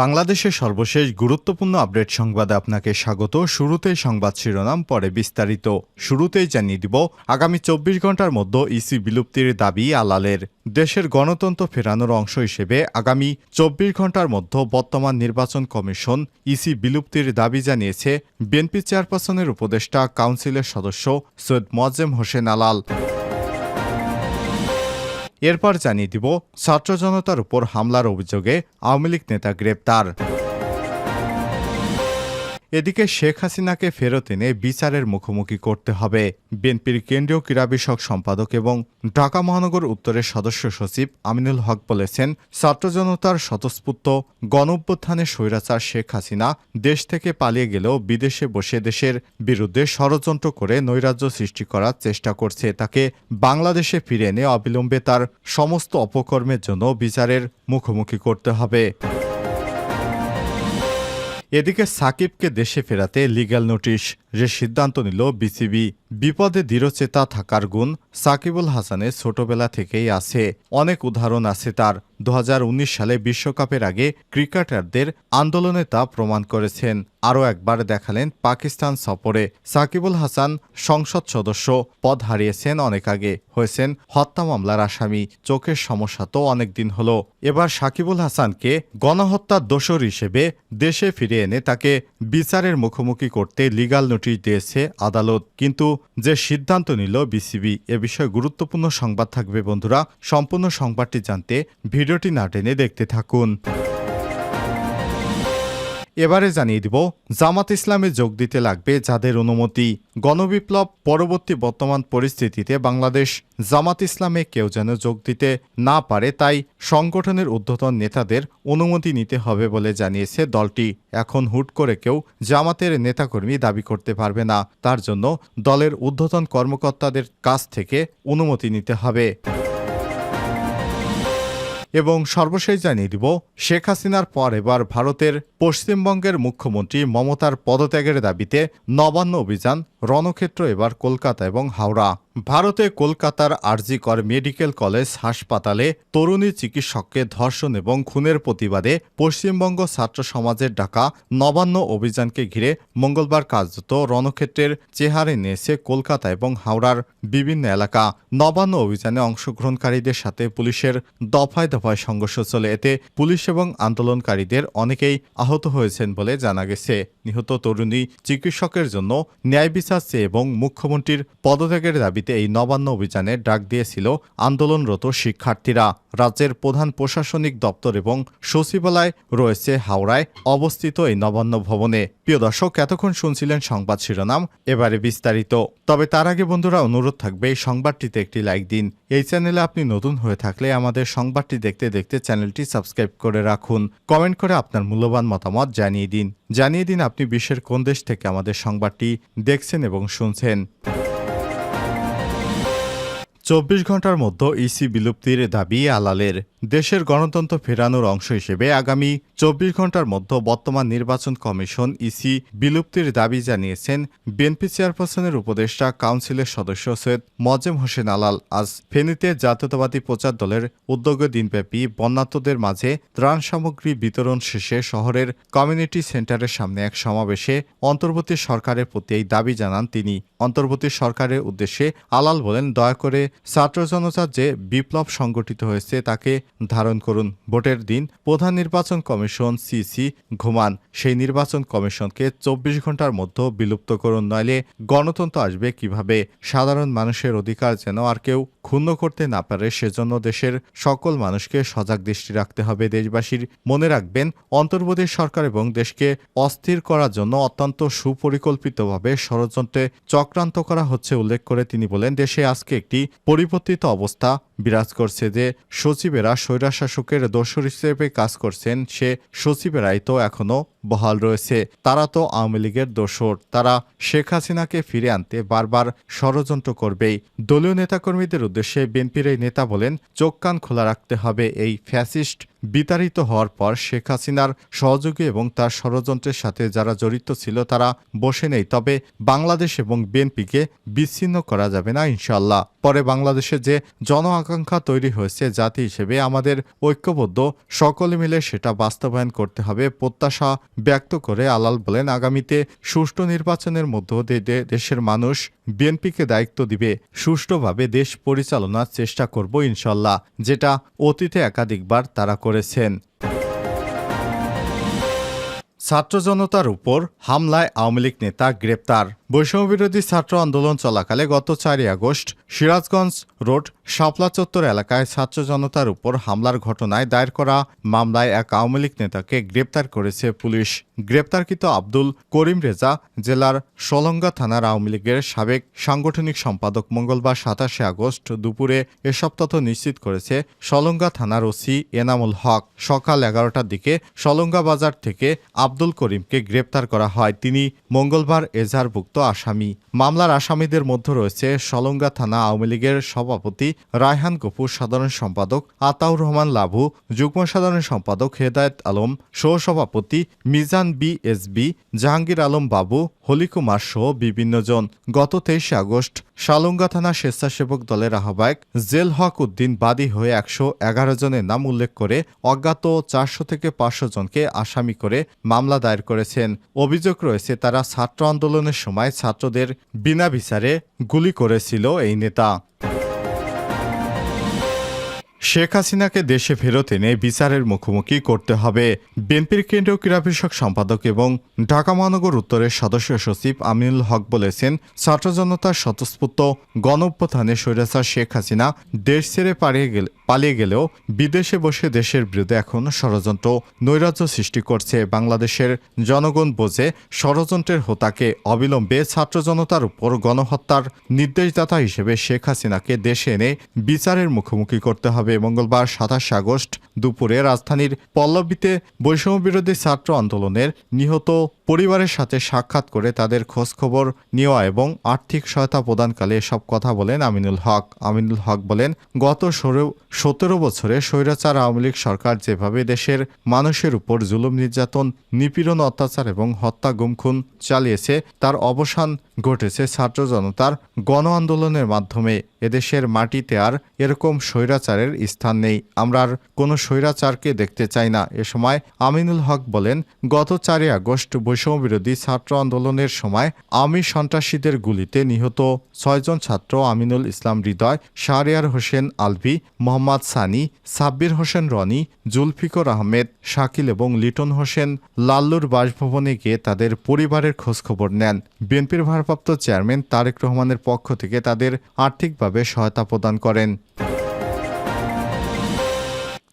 বাংলাদেশের সর্বশেষ গুরুত্বপূর্ণ আপডেট সংবাদে আপনাকে স্বাগত। শুরুতেই সংবাদ শিরোনাম, পরে বিস্তারিত। শুরুতেই জানিয়ে দিব, আগামী চব্বিশ ঘণ্টার মধ্যে ইসি বিলুপ্তির দাবি আলালের। দেশের গণতন্ত্র ফেরানোর অংশ হিসেবে আগামী চব্বিশ ঘণ্টার মধ্যে বর্তমান নির্বাচন কমিশন ইসি বিলুপ্তির দাবি জানিয়েছে। বিএনপি চেয়ারপারসনের উপদেষ্টা, কাউন্সিলের সদস্য সৈয়দ মোয়াজ্জেম হোসেন আলাল। এরপর জানিয়ে দিব ছাত্র জনতার উপর হামলার অভিযোগে আওয়ামী লীগ নেতা গ্রেপ্তার। এদিকে শেখ হাসিনাকে ফেরত এনে বিচারের মুখোমুখি করতে হবে। বিএনপির কেন্দ্রীয় ক্রীড়া বিষয়ক সম্পাদক এবং ঢাকা মহানগর উত্তরের সদস্য সচিব আমিনুল হক বলেছেন, ছাত্র জনতার স্বতঃস্ফূর্ত গণঅভ্যুত্থানে স্বৈরাচার শেখ হাসিনা দেশ থেকে পালিয়ে গেলেও বিদেশে বসে দেশের বিরুদ্ধে ষড়যন্ত্র করে নৈরাজ্য সৃষ্টি করার চেষ্টা করছে। তাকে বাংলাদেশে ফিরে এনে অবিলম্বে তার সমস্ত অপকর্মের জন্য বিচারের মুখোমুখি করতে হবে। এদিকে সাকিবকে দেশে ফেরাতে লিগ্যাল নোটিশ যে সিদ্ধান্ত নিল বিসিবি, বিপদে দৃঢ়চেতা থাকার গুণ সাকিবুল হাসানের ছোটবেলা থেকেই আছে। অনেক উদাহরণ আছে তার। দু হাজার উনিশ সালে বিশ্বকাপের আগে ক্রিকেটারদের আন্দোলনে তা প্রমাণ করেছেন। আরও একবার দেখালেন পাকিস্তান সফরে। সাকিবুল হাসান সংসদ সদস্য, পদ হারিয়েছেন অনেক আগে। হয়েছেন হত্যা মামলার আসামি। চোখের সমস্যা তো অনেকদিন হল। এবার সাকিবুল হাসানকে গণহত্যার দোষর হিসেবে দেশে ফিরে এনে তাকে বিচারের মুখোমুখি করতে লিগাল নোটিশ দিয়েছে আদালত। কিন্তু যে সিদ্ধান্ত নিল বিসিবি, এ বিষয়ে গুরুত্বপূর্ণ সংবাদ থাকবে বন্ধুরা। সম্পূর্ণ সংবাদটি জানতে ভিডিওটি না টেনে দেখতে থাকুন। এবারে জানিয়ে দিব, জামাত ইসলামে যোগ দিতে লাগবে যাদের অনুমতি। গণবিপ্লব পরবর্তী বর্তমান পরিস্থিতিতে বাংলাদেশ জামাত ইসলামে কেউ যেন যোগ দিতে না পারে, তাই সংগঠনের ঊর্ধ্বতন নেতাদের অনুমতি নিতে হবে বলে জানিয়েছে দলটি। এখন হুট করে কেউ জামাতের নেতাকর্মী দাবি করতে পারবে না, তার জন্য দলের ঊর্ধ্বতন কর্মকর্তাদের কাছ থেকে অনুমতি নিতে হবে। এবং সর্বশেষ জানিয়ে দিব, শেখ হাসিনার পর এবার ভারতের পশ্চিমবঙ্গের মুখ্যমন্ত্রী মমতার পদত্যাগের দাবিতে নবান্ন অভিযান রণক্ষেত্র এবার কলকাতা এবং হাওড়া। ভারতে কলকাতার আরজিকর মেডিকেল কলেজ হাসপাতালে তরুণী চিকিৎসককে ধর্ষণ এবং খুনের প্রতিবাদে পশ্চিমবঙ্গ ছাত্র সমাজের ডাকা নবান্ন অভিযানকে ঘিরে মঙ্গলবার কার্যত রণক্ষেত্রের চেহারে নিয়েছে কলকাতা এবং হাওড়ার বিভিন্ন এলাকা। নবান্ন অভিযানে অংশগ্রহণকারীদের সাথে পুলিশের দফায় দফায় সংঘর্ষ চলে। এতে পুলিশ এবং আন্দোলনকারীদের অনেকেই আহত হয়েছেন বলে জানা গেছে। নিহত তরুণী চিকিৎসকের জন্য ন্যায় বিচার চেয়ে এবং মুখ্যমন্ত্রীর পদত্যাগের দাবিতে এই নবান্ন অভিযানে ডাক দিয়েছিল আন্দোলনরত শিক্ষার্থীরা। রাজ্যের প্রধান প্রশাসনিক দপ্তর এবং সচিবালয় রয়েছে হাওড়ায় অবস্থিত এই নবান্ন ভবনে। প্রিয় দর্শক, এতক্ষণ শুনছিলেন সংবাদ শিরোনাম, এবারে বিস্তারিত। তবে তার আগে বন্ধুরা, অনুরোধ থাকবে এই সংবাদটিতে একটি লাইক দিন। এই চ্যানেলে আপনি নতুন হয়ে থাকলে আমাদের সংবাদটি দেখতে দেখতে চ্যানেলটি সাবস্ক্রাইব করে রাখুন। কমেন্ট করে আপনার মূল্যবান মতামত জানিয়ে দিন। জানিয়ে দিন আপনি বিশ্বের কোন দেশ থেকে আমাদের সংবাদটি দেখছেন এবং শুনছেন। চব্বিশ ঘণ্টার মধ্যে ইসি বিলুপ্তির দাবি আলালের। দেশের গণতন্ত্র ফেরানোর অংশ হিসেবে আগামী চব্বিশ ঘণ্টার মধ্যে বর্তমান নির্বাচন কমিশন ইসি বিলুপ্তির দাবি জানিয়েছেন। বিএনপি চেয়ারপারসনের উপদেষ্টা কাউন্সিলের সদস্য সৈয়দ মজেম হোসেন আলাল আজ ফেনীতে জাতীয়তাবাদী প্রচার দলের উদ্যোগে দিনব্যাপী বন্যাত্মদের মাঝে ত্রাণ সামগ্রী বিতরণ শেষে শহরের কমিউনিটি সেন্টারের সামনে এক সমাবেশে অন্তর্বর্তী সরকারের প্রতি এই দাবি জানান তিনি। অন্তর্বর্তী সরকারের উদ্দেশ্যে আলাল বলেন, দয়া করে ছাত্র জনতার যে বিপ্লব সংগঠিত হয়েছে, তাকে ধারণ করুন। ভোটের দিন প্রধান নির্বাচন কমিশন সিসি ঘুমান। সেই নির্বাচন কমিশনকে চব্বিশ ঘণ্টার মধ্যে বিলুপ্ত করুন, নইলে গণতন্ত্র আসবে কীভাবে? সাধারণ মানুষের অধিকার যেন আর কেউ ক্ষুণ্ণ করতে না পারে, সেজন্য দেশের সকল মানুষকে সজাগ দৃষ্টি রাখতে হবে। দেশবাসীর মনে রাখবেন, অন্তর্বর্তী সরকার এবং দেশকে অস্থির করার জন্য অত্যন্ত সুপরিকল্পিতভাবে ষড়যন্ত্রে চক্রান্ত করা হচ্ছে, উল্লেখ করে তিনি বলেন। দেশে আজকে একটি পরিবর্তিত অবস্থা বিরাজ করছে যে সচিবেরা স্বৈরাশাসকের দোষর হিসেবে কাজ করছেন সে সচিবেরাই তো এখনও বহাল রয়েছে। তারা তো আওয়ামী লীগের দোসর তারা শেখ হাসিনাকে ফিরে আনতে বারবার ষড়যন্ত্র করবেই। দলীয় নেতাকর্মীদের উদ্দেশ্যে বিএনপির এই নেতা বলেন, চোখ কান খোলা রাখতে হবে। এই ফ্যাসিস্ট বিতাড়িত হওয়ার পর শেখ হাসিনার সহযোগী এবং তার ষড়যন্ত্রের সাথে যারা জড়িত ছিল, তারা বসে নেই। তবে বাংলাদেশ এবং বিএনপিকে বিচ্ছিন্ন করা যাবে না ইনশাল্লাহ পরে বাংলাদেশে যে জন আকাঙ্ক্ষা তৈরি হয়েছে জাতি হিসেবে আমাদের ঐক্যবদ্ধ, সকলে মিলে সেটা বাস্তবায়ন করতে হবে। প্রত্যাশা ব্যক্ত করে আলাল বলেন, আগামীতে সুষ্ঠু নির্বাচনের মধ্য দিয়ে দেশের মানুষ বিএনপিকে দায়িত্ব দিবে। সুষ্ঠুভাবে দেশ পরিচালনার চেষ্টা করব ইনশাল্লাহ, যেটা অতীতে একাধিকবার তারা করেছেন। ছাত্র জনতার উপর হামলায় আওয়ামী লীগ নেতা গ্রেপ্তার। বৈষম্যবিরোধী ছাত্র আন্দোলন চলাকালে গত চারই আগস্ট সিরাজগঞ্জ রোড শাপলা চত্বর এলাকায় ছাত্র জনতার উপর হামলার ঘটনায় দায়ের করা মামলায় এক আওয়ামী লীগ নেতাকে গ্রেপ্তার করেছে পুলিশ। গ্রেপ্তারকৃত আব্দুল করিম রেজা জেলার সলঙ্গা থানার আওয়ামী লীগের সাবেক সাংগঠনিক সম্পাদক মঙ্গলবার সাতাশে আগস্ট দুপুরে এসব তথ্য নিশ্চিত করেছে সলঙ্গা থানার ওসি এনামুল হক। সকাল এগারোটার দিকে সলঙ্গা বাজার থেকে আব্দুল করিমকে গ্রেপ্তার করা হয়। তিনি মঙ্গলবার এজাহারভুক্ত আসামি। মামলার আসামিদের মধ্যে রয়েছে সলঙ্গা থানা আওয়ামী লীগের সভাপতি রায়হান গফুর সাধারণ সম্পাদক, আতাউর রহমান লাভু, যুগ্ম সাধারণ সম্পাদক হেদায়েত আলম, সহসভাপতি Mizan B S B, Jahangir Alam Babu হলিকুমার সহ বিভিন্নজন গত তেইশে আগস্ট শালুঙ্গা থানা স্বেচ্ছাসেবক দলের আহ্বায়ক জেল হক উদ্দিন বাদী হয়ে একশো এগারো জনের নাম উল্লেখ করে অজ্ঞাত চারশো থেকে পাঁচশো জনকে আসামি করে মামলা দায়ের করেছেন। অভিযোগ রয়েছে, তারা ছাত্র আন্দোলনের সময় ছাত্রদের বিনা বিচারে গুলি করেছিল এই নেতা। শেখ হাসিনাকে দেশে ফেরত এনে বিচারের মুখোমুখি করতে হবে। বিএনপির কেন্দ্রীয় ক্রীড়া বিষয়ক সম্পাদক এবং ঢাকা মহানগর উত্তরের সদস্য সচিব আমিনুল হক বলেছেন, ছাত্র জনতার স্বতঃস্ফূর্ত গণঅভ্যুত্থানে স্বৈরাচার শেখ হাসিনা দেশ ছেড়ে পালিয়ে গেলে পালিয়ে গেলেও বিদেশে বসে দেশের বিরুদ্ধে এখন ষড়যন্ত্র, নৈরাজ্য সৃষ্টি করছে। বাংলাদেশের জনগণ বোঝে ষড়যন্ত্রের হোতাকে অবিলম্বে ছাত্র জনতার উপর গণহত্যার নির্দেশদাতা হিসেবে শেখ হাসিনাকে দেশে এনে বিচারের মুখোমুখি করতে হবে। মঙ্গলবার সাতাশে আগস্ট দুপুরে রাজধানীর পল্লবীতে বৈষম্য বিরোধী ছাত্র আন্দোলনের নিহত পরিবারের সাথে সাক্ষাৎ করে তাদের খোঁজখবর নেওয়া এবং আর্থিক সহায়তা প্রদানকালে এসব কথা বলেন আমিনুল হক। আমিনুল হক বলেন, গত সতেরো বছরে স্বৈরাচার আওয়ামী লীগ সরকার যেভাবে দেশের মানুষের উপর জুলুম নির্যাতন, নিপীড়ন, অত্যাচার এবং হত্যা গুমখুন চালিয়েছে, তার অবসান ঘটেছে ছাত্র জনতার গণ আন্দোলনের মাধ্যমে। এদেশের মাটিতে আর এরকম স্বৈরাচারের স্থান নেই। আমরা আর কোনো স্বৈরাচারকে দেখতে চাই না। এ সময় আমিনুল হক বলেন, গত চারই আগস্ট বৈষম্য বিরোধী ছাত্র আন্দোলনের সময় আমি সন্ত্রাসীদের গুলিতে নিহত। ছয়জন ছাত্র আমিনুল ইসলাম হৃদয়, শাহরিয়ার হোসেন আলভি, মোহাম্মদ সানি, সাব্বির হোসেন রনি, জুলফিকর আহমেদ, শাকিল এবং লিটন হোসেন লাল্লুর বাসভবনে গিয়ে তাদের পরিবারের খোঁজখবর নেন। বিএনপির ভারপ্রাপ্ত চেয়ারম্যান তারেক রহমানের পক্ষ থেকে তাদের আর্থিকভাবে সহায়তা প্রদান করেন।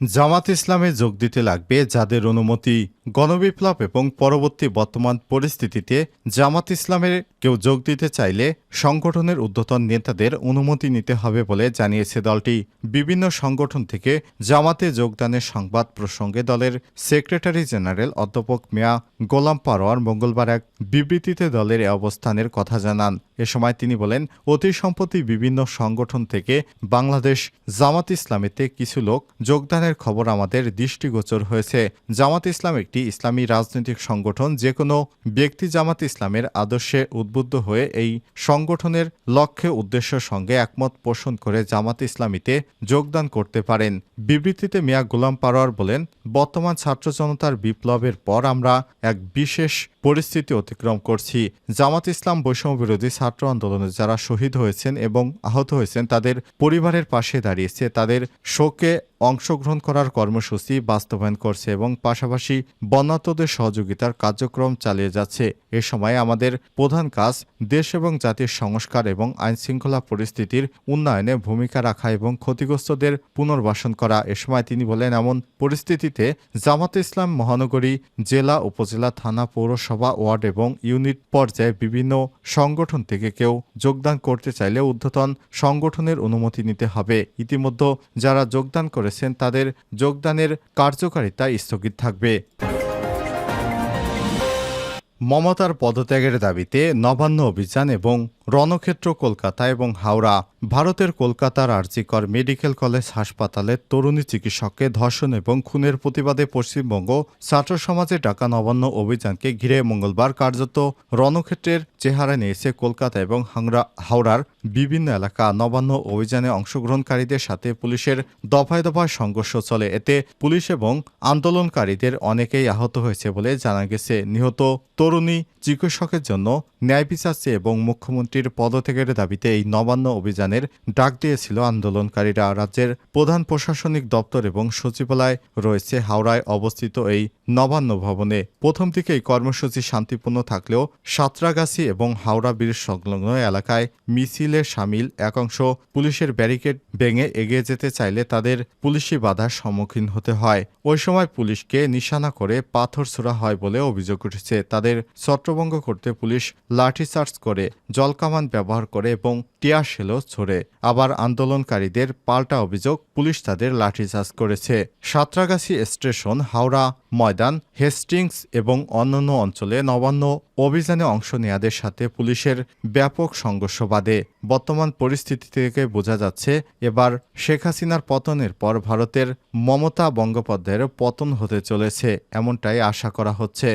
জামাত ইসলামে যোগ দিতে লাগবে যাদের অনুমতি, গণবিপ্লব এবং পরবর্তী বর্তমান পরিস্থিতিতে জামাত ইসলামের কেউ যোগ দিতে চাইলে সংগঠনের ঊর্ধ্বতন নেতাদের অনুমতি নিতে হবে বলে জানিয়েছে দলটি। বিভিন্ন সংগঠন থেকে জামাতে যোগদানের সংবাদ প্রসঙ্গে দলের সেক্রেটারি জেনারেল অধ্যাপক মিয়া গোলাম পারোয়ার মঙ্গলবার এক বিবৃতিতে দলের এ অবস্থানের কথা জানান। এ সময় তিনি বলেন, অতি সম্প্রতি বিভিন্ন সংগঠন থেকে বাংলাদেশ জামাত ইসলামেতে কিছু লোক যোগদানের খবর আমাদের দৃষ্টিগোচর হয়েছে। জামাত ইসলাম একটি ইসলামী রাজনৈতিক সংগঠন যে কোনো ব্যক্তি জামাত ইসলামের আদর্শে উদ্বুদ্ধ হয়ে এই সংগঠনের লক্ষ্যে উদ্দেশ্যের সঙ্গে একমত পোষণ করে জামাত ইসলামীতে যোগদান করতে পারেন। বিবৃতিতে মিয়া গোলাম পারোয়ার বলেন, বর্তমান ছাত্র জনতার বিপ্লবের পর আমরা এক বিশেষ পরিস্থিতি অতিক্রম করছি। জামাত ইসলাম বৈষম্য বিরোধী ছাত্র আন্দোলনে যারা শহীদ হয়েছেন এবং আহত হয়েছেন, তাদের পরিবারের পাশে দাঁড়িয়েছে। তাদের শোকে অংশগ্রহণ করার কর্মসূচি বাস্তবায়ন করছে এবং পাশাপাশি বন্যাতদের সহযোগিতার কার্যক্রম চালিয়ে যাচ্ছে। এ সময় আমাদের প্রধান কাজ দেশ এবং জাতির সংস্কার এবং আইনশৃঙ্খলা পরিস্থিতির উন্নয়নে ভূমিকা রাখা এবং ক্ষতিগ্রস্তদের পুনর্বাসন করা। এ সময় তিনি বলেন, এমন পরিস্থিতিতে জামাত ইসলাম মহানগরী জেলা, উপজেলা, থানা, পৌরসভা ওয়ার্ড এবং ইউনিট পর্যায়ে বিভিন্ন সংগঠন থেকে কেউ যোগদান করতে চাইলে ঊর্ধ্বতন সংগঠনের অনুমতি নিতে হবে। ইতিমধ্যে যারা যোগদান করেছেন, তাদের যোগদানের কার্যকারিতা স্থগিত থাকবে। মমতার পদত্যাগের দাবিতে নবান্ন অভিযান এবং রণক্ষেত্র কলকাতা এবং হাওড়া ভারতের কলকাতার আরজিকর মেডিকেল কলেজ হাসপাতালে তরুণী চিকিৎসককে ধর্ষণ এবং খুনের প্রতিবাদে পশ্চিমবঙ্গ ছাত্র সমাজে ডাকা নবান্ন অভিযানকে ঘিরে মঙ্গলবার কার্যত রণক্ষেত্রের চেহারা নিয়েছে কলকাতা এবং হাংরা হাওড়ার বিভিন্ন এলাকা নবান্ন অভিযানে অংশগ্রহণকারীদের সাথে পুলিশের দফায় দফায় সংঘর্ষ চলে। এতে পুলিশ এবং আন্দোলনকারীদের অনেকেই আহত হয়েছে বলে জানা গেছে। নিহত তরুণী চিকিৎসকের জন্য ন্যায় বিচার এবং মুখ্যমন্ত্রীর পদত্যাগের দাবিতে এই নবান্ন অভিযানের ডাক দিয়েছিল আন্দোলনকারীরা। রাজ্যের প্রধান প্রশাসনিক দপ্তর এবং সচিবালয় রয়েছে হাওড়ায় অবস্থিত এই নবান্ন ভবনে। প্রথম দিকে এই কর্মসূচি শান্তিপূর্ণ থাকলেও সাঁতরাগাছি এবং হাওড়া ব্রিজ সংলগ্ন এলাকায় মিছিলে সামিল একাংশ পুলিশের ব্যারিকেড ভেঙে এগিয়ে যেতে চাইলে তাদের পুলিশি বাধার সম্মুখীন হতে হয়। ওই সময় পুলিশকে নিশানা করে পাথর ছোড়া হয় বলে অভিযোগ উঠেছে। তাদের ছত্রভঙ্গ করতে পুলিশ লাঠিচার্জ করে, জলকামান ব্যবহার করে এবং টিয়ার ছোড়ে আবার আন্দোলনকারীদের পাল্টা অভিযোগ পুলিশ তাদের লাঠিচার্জ করেছে। সাঁতরাগাছি স্টেশন, হাওড়া, ময়দান, হেস্টিংস এবং অন্যান্য অঞ্চলে নবান্ন অভিযানে অংশ নেয়াদের সাথে পুলিশের ব্যাপক সংঘর্ষ বাদে বর্তমান পরিস্থিতি থেকে বোঝা যাচ্ছে, এবার শেখ হাসিনার পতনের পর ভারতের মমতা বন্দ্যোপাধ্যায়ের পতন হতে চলেছে, এমনটাই আশা করা হচ্ছে।